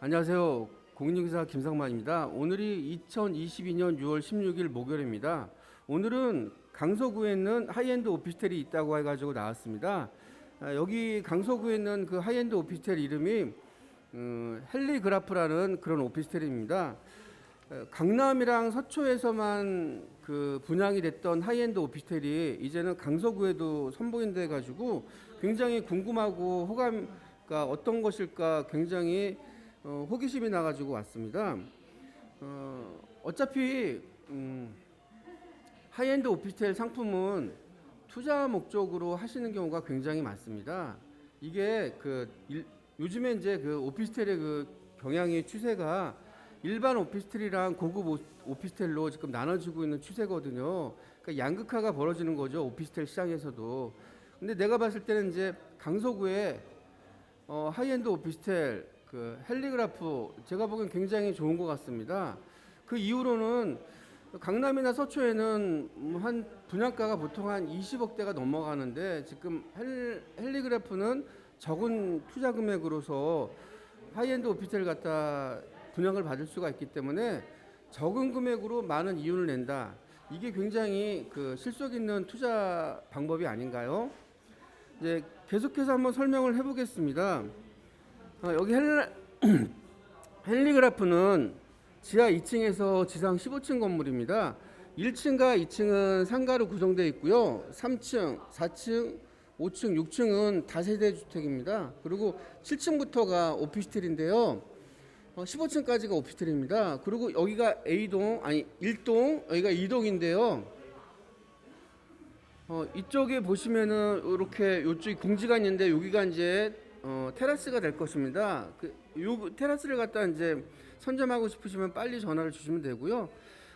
안녕하세요. 공인중개사 김상만입니다. 오늘이 2022년 6월 16일 목요일입니다. 오늘은 강서구에 있는 하이엔드 오피스텔이 있다고 해가지고 나왔습니다. 아, 여기 강서구에 있는 그 하이엔드 오피스텔 이름이 음, 헬리그라프라는 그런 오피스텔입니다. 어, 강남이랑 서초에서만 그 분양이 됐던 하이엔드 오피스텔이 이제는 강서구에도 선보인돼 가지고 굉장히 궁금하고 호감가 어떤 것일까 굉장히 어, 호기심이 나가지고 왔습니다. 어, 어차피 음, 하이엔드 오피스텔 상품은 투자 목적으로 하시는 경우가 굉장히 많습니다. 이게 그 일- 요즘에 이제 그 오피스텔의 그 경향의 추세가 일반 오피스텔이랑 고급 오- 오피스텔로 지금 나눠지고 있는 추세거든요. 그러니까 양극화가 벌어지는 거죠. 오피스텔 시장에서도. 근데 내가 봤을 때는 이제 강서구에 어, 하이엔드 오피스텔 그 헬리그라프 제가 보기엔 굉장히 좋은 것 같습니다. 그 이후로는 강남이나 서초에는 음, 한 분양가가 보통 한 20억대가 넘어가는데 지금 헬, 헬리그래프는 적은 투자 금액으로서 하이엔드 오피스텔 갖다 분양을 받을 수가 있기 때문에 적은 금액으로 많은 이윤을 낸다. 이게 굉장히 그 실속 있는 투자 방법이 아닌가요? 이제 계속해서 한번 설명을 해보겠습니다. 어, 여기 헬, 헬리그라프는 지하 2층에서 지상 15층 건물입니다. 1층과 2층은 상가로 구성되어 있고요. 3층, 4층, 5층, 6층은 다세대 주택입니다. 그리고 7층부터가 오피스텔인데요. 어, 15층까지가 오피스텔입니다. 그리고 여기가 A동, 아니 1동, 여기가 2동인데요. 어, 이쪽에 보시면은 이렇게 이쪽에 공지가 있는데 여기가 이제 어, 테라스가 될 것입니다. 그, 요 테라스를 갖다 이제 선점하고 싶으시면 빨리 전화를 주시면 되고요.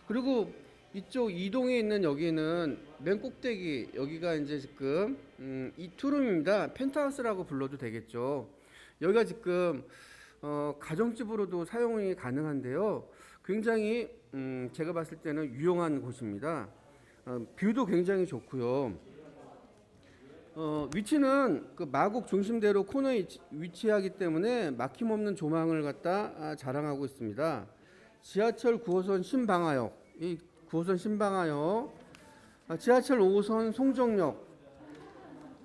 그리고 이쪽 이동에 있는 여기는 맨 꼭대기 여기가 이제 지금 음, 이 투룸입니다. 펜트하우스라고 불러도 되겠죠. 여기가 지금 어, 가정집으로도 사용이 가능한데요. 굉장히 음, 제가 봤을 때는 유용한 곳입니다. 어, 뷰도 굉장히 좋고요. 어, 위치는 그 마곡 중심대로 코너에 위치- 위치하기 때문에 막힘없는 조망을 갖다 아, 자랑하고 있습니다. 지하철 9호선 신방화역, 이 9호선 신방화역, 아, 지하철 5호선 송정역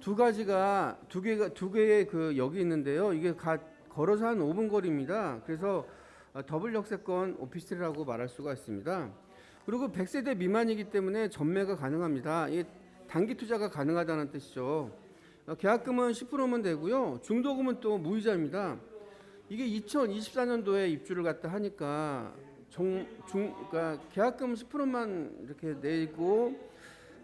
두 가지가 두 개가 두 개의 그 역이 있는데요. 이게 가, 걸어서 한 5분 거리입니다. 그래서 아, 더블 역세권 오피스텔이라고 말할 수가 있습니다. 그리고 100세대 미만이기 때문에 전매가 가능합니다. 이 단기 투자가 가능하다는 뜻이죠. 어, 계약금은 10%면 되고요. 중도금은 또 무이자입니다. 이게 2024년도에 입주를 갖다 하니까 정, 중, 그러니까 계약금 10%만 이렇게 내고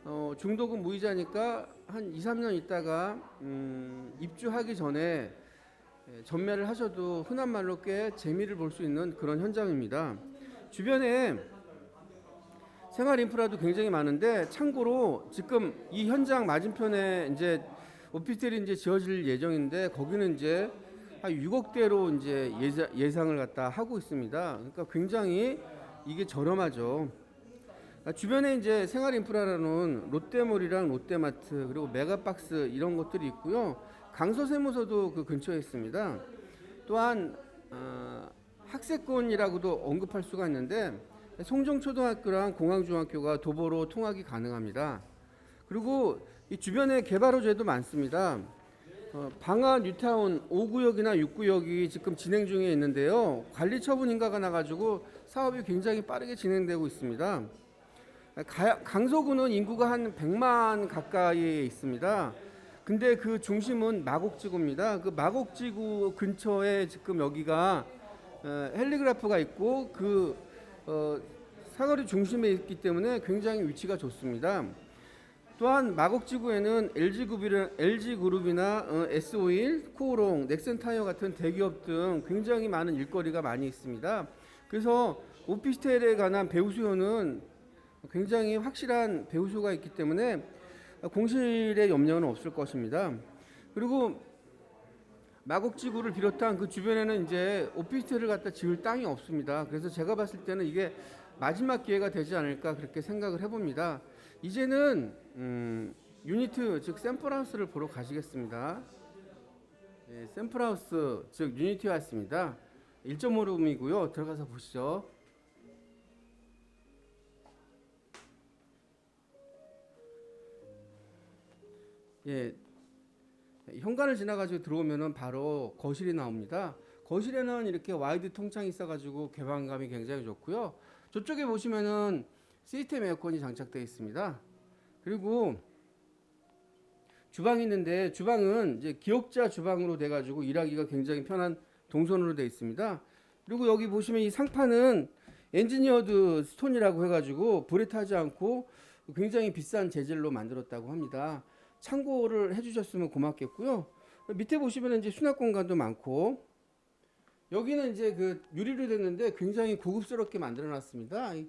어, 중도금 무이자니까 한 2, 3년 있다가 음, 입주하기 전에 예, 전매를 하셔도 흔한 말로 꽤 재미를 볼 수 있는 그런 현장입니다. 주변에 생활 인프라도 굉장히 많은데 참고로 지금 이 현장 맞은편에 이제 오피스텔이 이제 지어질 예정인데 거기는 이제 한 6억대로 이제 예자, 예상을 갖다 하고 있습니다. 그러니까 굉장히 이게 저렴하죠. 아, 주변에 이제 생활 인프라로는 롯데몰이랑 롯데마트 그리고 메가박스 이런 것들이 있고요. 강서세무서도 그 근처에 있습니다. 또한 어, 학세권이라고도 언급할 수가 있는데 송정초등학교랑 공항중학교가 도보로 통학이 가능합니다. 그리고 이 주변에 개발 호재도 많습니다. 어, 방안 뉴타운 5구역이나 6구역이 지금 진행 중에 있는데요. 관리 처분 인가가 나가지고 사업이 굉장히 빠르게 진행되고 있습니다. 가- 강서구는 인구가 한 100만 가까이에 있습니다. 근데 그 중심은 마곡지구입니다. 그 마곡지구 근처에 지금 여기가 어, 헬리그라프가 있고 그 어, 사거리 중심에 있기 때문에 굉장히 위치가 좋습니다. 또한 마곡지구에는 LG그룹이나, LG그룹이나 어, S51, 코오롱, 넥센타이어 같은 대기업 등 굉장히 많은 일거리가 많이 있습니다. 그래서 오피스텔에 관한 배우 수요는 굉장히 확실한 배우 수가 있기 때문에 공실의 염려는 없을 것입니다. 그리고 마곡지구를 비롯한 그 주변에는 이제 오피스텔을 갖다 지을 땅이 없습니다. 그래서 제가 봤을 때는 이게 마지막 기회가 되지 않을까 그렇게 생각을 해봅니다. 이제는 음, 유니트 즉 샘플하우스를 보러 가시겠습니다. 예, 샘플하우스 즉 유니티 왔습니다. 1.5룸이고요. 들어가서 보시죠. 예, 현관을 지나가지고 들어오면은 바로 거실이 나옵니다. 거실에는 이렇게 와이드 통창이 있어가지고 개방감이 굉장히 좋고요. 저쪽에 보시면은 시스템 에어컨이 장착되어 있습니다. 그리고 주방이 있는데 주방은 이제 기역자 주방으로 돼가지고 일하기가 굉장히 편한 동선으로 되어 있습니다. 그리고 여기 보시면 이 상판은 엔지니어드 스톤이라고 해가지고 불에 타지 않고 굉장히 비싼 재질로 만들었다고 합니다. 참고를 해주셨으면 고맙겠고요. 밑에 보시면 이제 수납 공간도 많고 여기는 이제 그 유리로 됐는데 굉장히 고급스럽게 만들어놨습니다. 이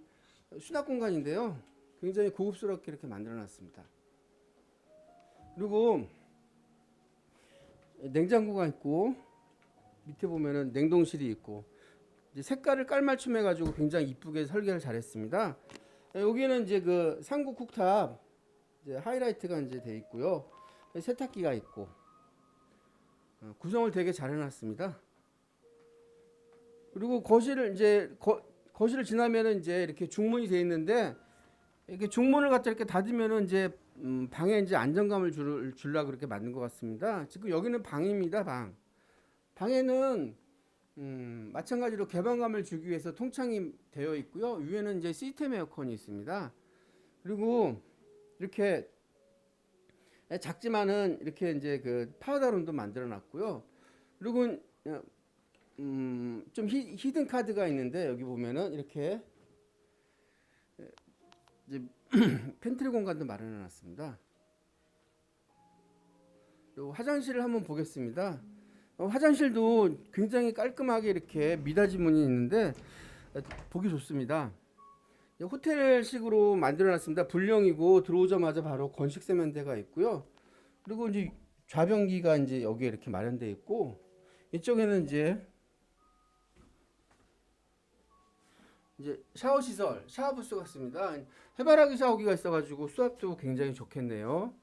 수납 공간인데요. 굉장히 고급스럽게 이렇게 만들어놨습니다. 그리고 냉장고가 있고 밑에 보면은 냉동실이 있고 색깔을 깔맞춤해가지고 굉장히 이쁘게 설계를 잘했습니다. 여기는 이제 그 상구 쿡탑 이제 하이라이트가 이제 돼 있고요. 세탁기가 있고 어, 구성을 되게 잘 해놨습니다. 그리고 거실을 이제 거, 거실을 지나면은 이제 이렇게 중문이 돼 있는데 이렇게 중문을 갖다 이렇게 닫으면은 이제 음, 방에 이제 안정감을 줄, 줄라 그렇게 만든 것 같습니다. 지금 여기는 방입니다, 방. 방에는 음, 마찬가지로 개방감을 주기 위해서 통창이 되어 있고요. 위에는 이제 시스템 에어컨이 있습니다. 그리고 이렇게 작지만은 이렇게 이제 그 파우더룸도 만들어 놨고요. 그리고 음, 좀 히, 히든 카드가 있는데 여기 보면은 이렇게 이제 팬트리 공간도 마련해 놨습니다. 요 화장실을 한번 보겠습니다. 어, 화장실도 굉장히 깔끔하게 이렇게 미닫이 문이 있는데 어, 보기 좋습니다. 호텔식으로 만들어놨습니다. 불령이고 들어오자마자 바로 건식 세면대가 있고요. 그리고 이제 좌변기가 이제 여기에 이렇게 마련되어 있고 이쪽에는 이제 이제 샤워 시설, 샤워 부스가 있습니다. 해바라기 샤워기가 있어가지고 수압도 굉장히 좋겠네요.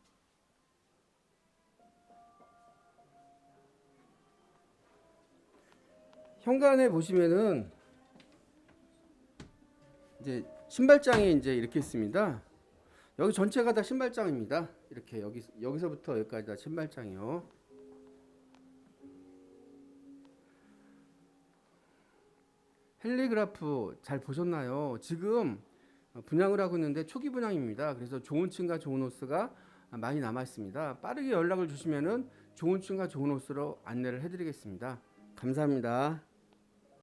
현관에 보시면은 이제 신발장이 이제 이렇게 있습니다. 여기 전체가 다 신발장입니다. 이렇게 여기 여기서부터 여기까지 다 신발장이요. 헬리그라프 잘 보셨나요? 지금 분양을 하고 있는데 초기 분양입니다. 그래서 좋은 층과 좋은 호스가 많이 남아 있습니다. 빠르게 연락을 주시면은 좋은 층과 좋은 호스로 안내를 해드리겠습니다. 감사합니다.